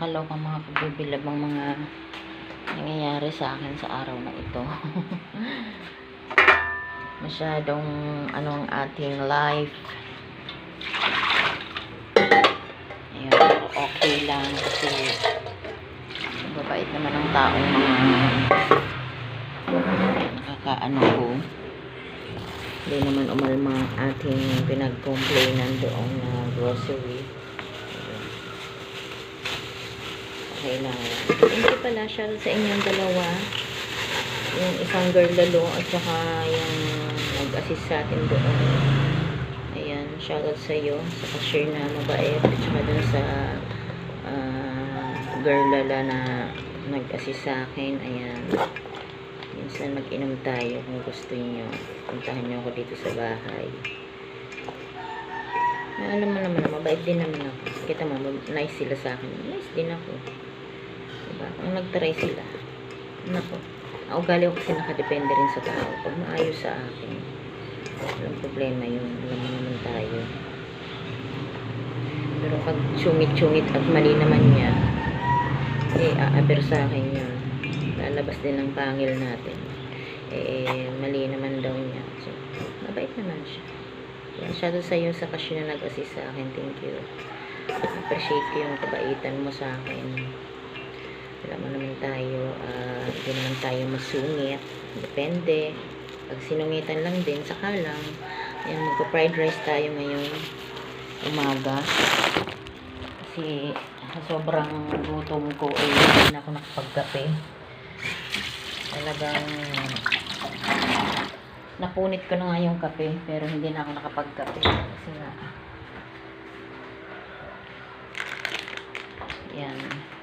nakakaloka mga kabibilabang mga nangyayari sa akin sa araw na ito. Masyadong ano ang ating life. Pero okay lang kasi mababait naman ang taong mga nakakaano ko. Hindi naman umalma ang ating pinag-complainan doon na grocery. Ayan. Okay lang. Thank pala siya sa inyong dalawa. Yung isang girl lalo at saka yung nag-assist sa atin doon. Ayan, shoutout sa iyo sa cashier na mabait at saka dun sa ah, girl lala na nag-assist sa akin. Ayan. Minsan mag-inom tayo kung gusto niyo. Puntahan niyo ako dito sa bahay. Ah, alam mo naman, mabait din naman ako. Kita mo, nice sila sa akin. Nice din ako. Nag-try sila, nako. Ang ugali ko kasi nakadepende rin sa tao. Pag maayos sa akin, walang problema yun. Alam mo naman tayo. Pero pag sungit-sungit at mali naman niya, eh, aaber sa akin yun. Lalabas din ng pangil natin. Eh, mali naman daw niya. So, mabait naman siya. Siya doon sa iyo sa kasyo na nag-assist sa akin. Thank you. Appreciate ko yung kabaitan mo sa akin. Wala mo naman tayo, ah, hindi naman tayo masungit. Depende. Pag sinungitan lang din, saka lang. Ayan, magpa-fried rice tayo ngayong umaga. Kasi sobrang gutom ko, eh, hindi ako nakapagkape. Talagang napunit ko na nga yung kape, pero hindi na ako nakapagkape. Kasi nga, yan.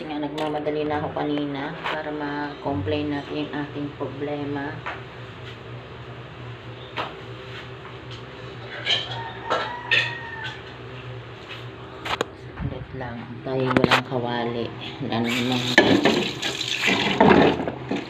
Kasi nga nagmamadali na ako kanina para ma-complain natin yung ating problema. Saglit lang. Tayo walang kawali. Ano namang